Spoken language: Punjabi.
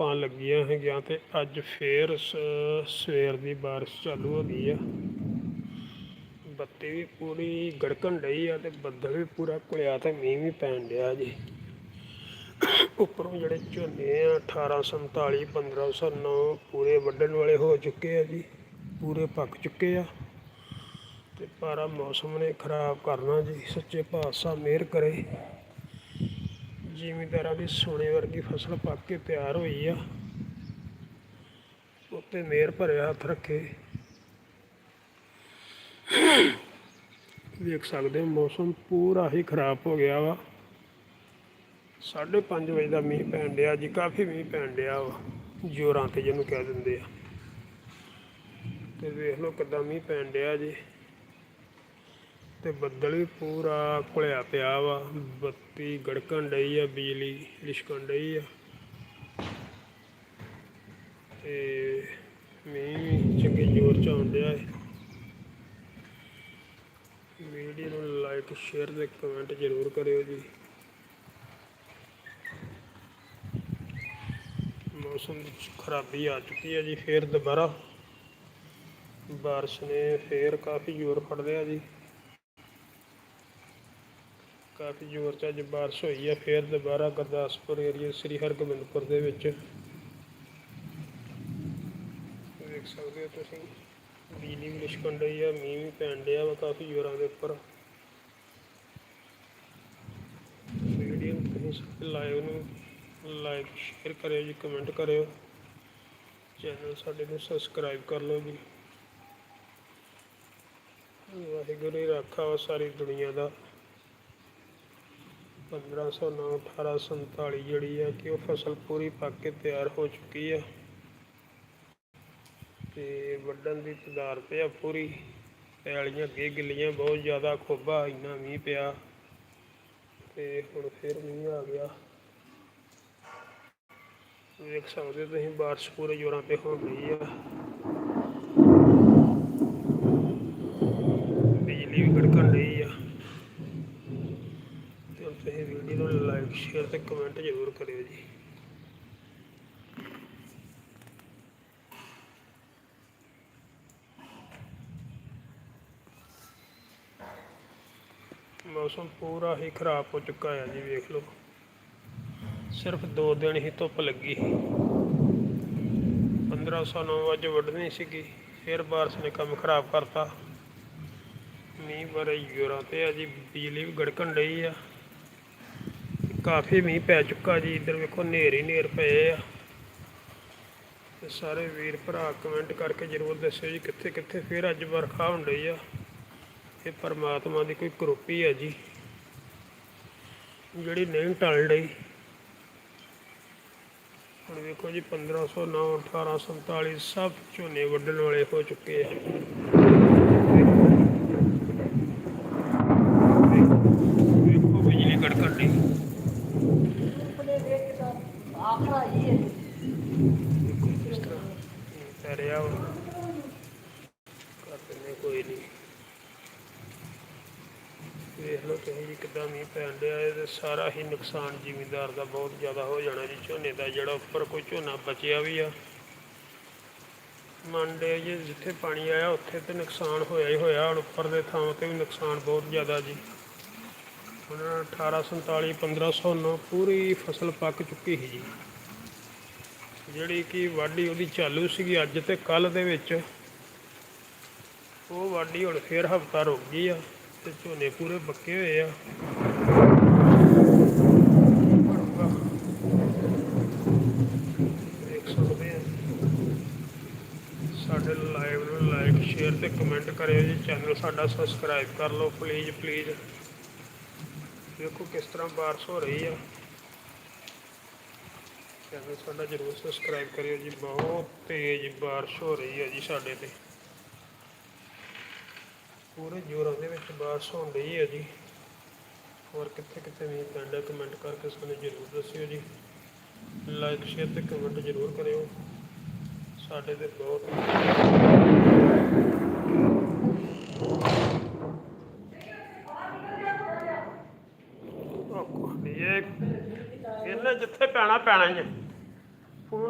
ਧੁੱਪਾਂ ਲੱਗੀਆਂ ਹੈਗੀਆਂ ਤੇ ਅੱਜ ਫੇਰ ਸ- ਸਵੇਰ ਦੀ ਬਾਰਿਸ਼ ਚਾਲੂ ਹੋ ਗਈ ਆ। ਬੱਤੀ ਵੀ ਪੂਰੀ ਗੜਕਣ ਡਈ ਆ ਤੇ ਬੱਦਲ ਵੀ ਪੂਰਾ ਘੁਲਿਆ ਤੇ ਮੀਂਹ ਵੀ ਪੈਣ ਡਿਆ ਜੀ। ਉੱਪਰੋਂ ਜਿਹੜੇ ਝੋਨੇ ਆ 1847 1509 ਪੂਰੇ ਵੱਢਣ ਵਾਲੇ ਹੋ ਚੁੱਕੇ ਆ ਜੀ, ਪੂਰੇ ਪੱਕ ਚੁੱਕੇ ਆ। ਤੇ ਪਾਰਾ ਮੌਸਮ ਨੇ ਖਰਾਬ ਕਰਨਾ ਜੀ, ਸੱਚੇ ਪਾਤਸ਼ਾਹ ਮਿਹਰ ਕਰੇ। ਜ਼ਿਮੀਂਦਾਰਾਂ ਦੀ ਸੋਨੇ ਵਰਗੀ ਫਸਲ ਪੱਕ ਕੇ ਤਿਆਰ ਹੋਈ ਆ। ਉੱਤੇ ਮੇਰ ਭਰਿਆ ਹੱਥ ਰੱਖੇ। ਵੇਖ ਸਕਦੇ ਹੋ, ਮੌਸਮ ਪੂਰਾ ਹੀ ਖਰਾਬ ਹੋ ਗਿਆ ਵਾ। 5:30 ਵਜੇ ਦਾ ਮੀਂਹ ਪੈਣ ਡਿਆ ਜੀ ਕਾਫੀ ਮੀਂਹ ਪੈਣ ਡਿਆ ਵਾ, ਜੋਰਾਂ ਤੇ ਜਿਹਨੂੰ ਕਹਿ ਦਿੰਦੇ ਆ। ਤੇ ਵੇਖ ਲਓ ਕਿੱਦਾਂ ਮੀਂਹ ਪੈਣ ਡਿਆ ਜੀ। ਤੇ ਬੱਦਲ ਵੀ ਪੂਰਾ ਘੁਲਿਆ ਪਿਆ ਵਾ, ਬੱਤੀ ਗੜਕਣ ਡਈ ਆ, ਬਿਜਲੀ ਲਿਸ਼ਕਣ ਡਈ ਆ। ਤੇ ਮੀਂਹ ਵੀ ਚੰਗੇ ਜ਼ੋਰ ਚ ਆਉਣ ਡਿਆ ਹੈ ਵੀਡੀਓ ਨੂੰ ਲਾਈਕ ਸ਼ੇਅਰ ਤੇ ਕਮੈਂਟ ਜ਼ਰੂਰ ਕਰਿਓ ਜੀ। ਮੌਸਮ ਵਿੱਚ ਖਰਾਬੀ ਆ ਚੁੱਕੀ ਹੈ ਜੀ, ਫੇਰ ਦੁਬਾਰਾ ਬਾਰਿਸ਼ ਨੇ ਫੇਰ ਕਾਫੀ ਜ਼ੋਰ ਫੜ ਲਿਆ ਜੀ। ਕਾਫੀ ਜ਼ੋਰ ਚ ਅੱਜ ਬਾਰਿਸ਼ ਹੋਈ ਹੈ। ਫਿਰ ਦੁਬਾਰਾ ਗੁਰਦਾਸਪੁਰ ਏਰੀਆ ਸ੍ਰੀ ਹਰਗੋਬਿੰਦਪੁਰ ਦੇ ਵਿੱਚ ਦੇਖ ਸਕਦੇ ਹੋ ਤੁਸੀਂ। ਬਿਜਲੀ ਵੀ ਲਿਸ਼ਕਣ ਡਈ ਆ, ਮੀਂਹ ਵੀ ਪੈਣ ਡਿਆ ਵਾ ਕਾਫੀ ਜ਼ੋਰਾਂ ਦੇ ਉੱਪਰ। ਵੀਡੀਓ ਨੂੰ ਤੁਸੀਂ ਲਾਈਵ ਨੂੰ ਲਾਈਕ ਸ਼ੇਅਰ ਕਰਿਓ ਜੀ ਕਮੈਂਟ ਕਰਿਓ। ਚੈਨਲ ਸਾਡੇ ਨੂੰ ਸਬਸਕ੍ਰਾਈਬ ਕਰ ਲਓ ਜੀ। ਵਾਹਿਗੁਰੂ ਹੀ ਰਾਖਾ ਵਾ ਸਾਰੀ ਦੁਨੀਆ ਦਾ 1509 1847 ਜਿਹੜੀ ਆ ਕਿ ਉਹ ਫਸਲ ਪੂਰੀ ਪੱਕ ਕੇ ਤਿਆਰ ਹੋ ਚੁੱਕੀ ਆ। ਤੇ ਵੱਢਣ ਦੀ ਤਦਾਰ ਤੇ ਆ ਪੂਰੀ। ਪੈਲੀਆਂ ਅੱਗੇ ਗਿੱਲੀਆਂ ਬਹੁਤ ਜ਼ਿਆਦਾ ਖੋਬਾ ਇੰਨਾ ਮੀਂਹ ਪਿਆ। ਤੇ ਹੁਣ ਫਿਰ ਮੀਂਹ ਆ ਗਿਆ। ਵੇਖ ਸਕਦੇ ਹੋ ਤੁਸੀਂ, ਬਾਰਿਸ਼ ਪੂਰੇ ਜ਼ੋਰਾਂ ਤੇ ਹੋ ਗਈ ਆ ਬਿਜਲੀ ਵੀ ਗੜਕਣ ਰਹੀ ਆ ਤੇ ਹੁਣ ਤੁਸੀਂ ਵੀਡੀਓ ਨੂੰ ਲਾਈਕ ਸ਼ੇਅਰ ਤੇ ਕਮੈਂਟ ਜ਼ਰੂਰ ਕਰਿਓ ਜੀ। ਮੌਸਮ ਪੂਰਾ ਹੀ ਖਰਾਬ ਹੋ ਚੁੱਕਾ ਹੈ ਜੀ, ਵੇਖ ਲਓ। ਸਿਰਫ 2 ਦਿਨ ਹੀ ਧੁੱਪ ਲੱਗੀ। ਸੀ 1509 ਅੱਜ ਵੱਢਣੀ ਸੀਗੀ, ਫਿਰ ਬਾਰਿਸ਼ ਨੇ ਕੰਮ ਖਰਾਬ ਕਰਤਾ। ਮੀਂਹ ਬੜੇ ਜ਼ੋਰਾਂ ਤੇ ਆ ਜੀ, ਬਿਜਲੀ ਵੀ ਗੜਕਣ ਡਈ ਆ। ਕਾਫੀ ਮੀਂਹ ਪੈ ਚੁੱਕਾ ਜੀ, ਇੱਧਰ ਵੇਖੋ ਨੇਰ ਹੀ ਨੇਰ ਪਏ ਆ। ਤੇ ਸਾਰੇ ਵੀਰ ਭਰਾ ਕਮੈਂਟ ਕਰਕੇ ਜ਼ਰੂਰ ਦੱਸਿਓ ਜੀ ਕਿੱਥੇ ਕਿੱਥੇ ਫਿਰ ਅੱਜ ਵਰਖਾ ਹੋਣ ਡਈ ਆ। ਇਹ ਪਰਮਾਤਮਾ ਦੀ ਕੋਈ ਕਰੋਪੀ ਹੈ ਜੀ। ਜਿਹੜੀ ਨਹੀਂ ਟਲ ਰਹੀ ਹੁਣ ਵੇਖੋ ਜੀ 1509 1847 ਸਭ ਝੋਨੇ ਵੱਢਣ ਵਾਲੇ ਹੋ ਚੁੱਕੇ ਆ ਵੇਖੋ ਬਿਜਲੀ ਗੜਕਣ ਦੀ ਦੇਖੋ ਕਿਸ ਤਰ੍ਹਾਂ ਮੀਂਹ ਪੈ ਰਿਹਾ ਕੋਈ ਨਹੀਂ। ਵੇਖ ਲਓ ਤੁਸੀਂ ਜੀ ਕਿੱਦਾਂ ਮੀਂਹ ਪੈਣ ਡਿਆ ਇਹ ਤੇ ਸਾਰਾ ਹੀ ਨੁਕਸਾਨ ਜ਼ਿਮੀਂਦਾਰ ਦਾ ਬਹੁਤ ਜ਼ਿਆਦਾ ਹੋ ਜਾਣਾ ਜੀ। ਝੋਨੇ ਦਾ ਜਿਹੜਾ ਉੱਪਰ ਕੋਈ ਝੋਨਾ ਬਚਿਆ ਵੀ ਆ। ਮੰਡੇ ਜੀ, ਜਿੱਥੇ ਪਾਣੀ ਆਇਆ ਉੱਥੇ ਤੇ ਨੁਕਸਾਨ ਹੋਇਆ ਹੀ ਹੋਇਆ, ਹੁਣ ਉੱਪਰ ਦੇ ਥਾਂ ਤੇ ਵੀ ਨੁਕਸਾਨ ਬਹੁਤ ਜ਼ਿਆਦਾ ਜੀ। ਹੁਣ 1847 1509 ਪੂਰੀ ਫਸਲ ਪੱਕ ਚੁੱਕੀ ਸੀ ਜੀ। ਜਿਹੜੀ ਕਿ ਵਾਢੀ ਉਹਦੀ ਚਾਲੂ ਸੀਗੀ ਅੱਜ ਤੇ ਕੱਲ ਦੇ ਵਿੱਚ। ਉਹ ਵਾਢੀ ਹੁਣ ਫੇਰ ਹਫਤਾ ਰੁਕ ਗਈ ਆ ਤੇ ਝੋਨੇ ਪੂਰੇ ਪੱਕੇ ਹੋਏ ਆ। ਦੇਖ ਸਕਦੇ ਆ। ਸਾਡੇ ਲਾਈਵ ਨੂੰ ਲਾਈਕ, ਸ਼ੇਅਰ ਤੇ ਕਮੈਂਟ ਕਰਿਓ ਜੀ। ਚੈਨਲ ਸਾਡਾ ਸਬਸਕ੍ਰਾਈਬ ਕਰ ਲਓ ਪਲੀਜ਼ ਪਲੀਜ਼ ਦੇਖੋ ਕਿਸ ਤਰ੍ਹਾਂ ਬਾਰਿਸ਼ ਹੋ ਰਹੀ ਆ। ਚੈਨਲ ਸਾਡਾ ਜਰੂਰ ਸਬਸਕ੍ਰਾਈਬ ਕਰਿਓ ਜੀ, ਬਹੁਤ ਤੇਜ਼ ਬਾਰਿਸ਼ ਹੋ ਰਹੀ ਹੈ ਜੀ ਸਾਡੇ ਤੇ। ਪੂਰੇ ਜ਼ੋਰਾਂ ਦੇ ਵਿੱਚ ਬਾਰਿਸ਼ ਹੋ ਰਹੀ ਹੈ ਜੀ। ਹੋਰ ਕਿੱਥੇ ਕਿੱਥੇ ਵੀ ਪੈਂਦਾ ਕਮੈਂਟ ਕਰਕੇ ਸਾਨੂੰ ਜ਼ਰੂਰ ਦੱਸਿਓ ਜੀ। ਲਾਈਕ ਸ਼ੇਅਰ ਤੇ ਕਮੈਂਟ ਜ਼ਰੂਰ ਕਰਿਓ। ਸਾਡੇ ਤੇ ਬਹੁਤ ਉਹ ਕੋਈ ਨੀ, ਇਹ ਇਹਨੇ ਜਿੱਥੇ ਪੈਣਾ ਪੈਣਾ ਹੀ ਹੈ।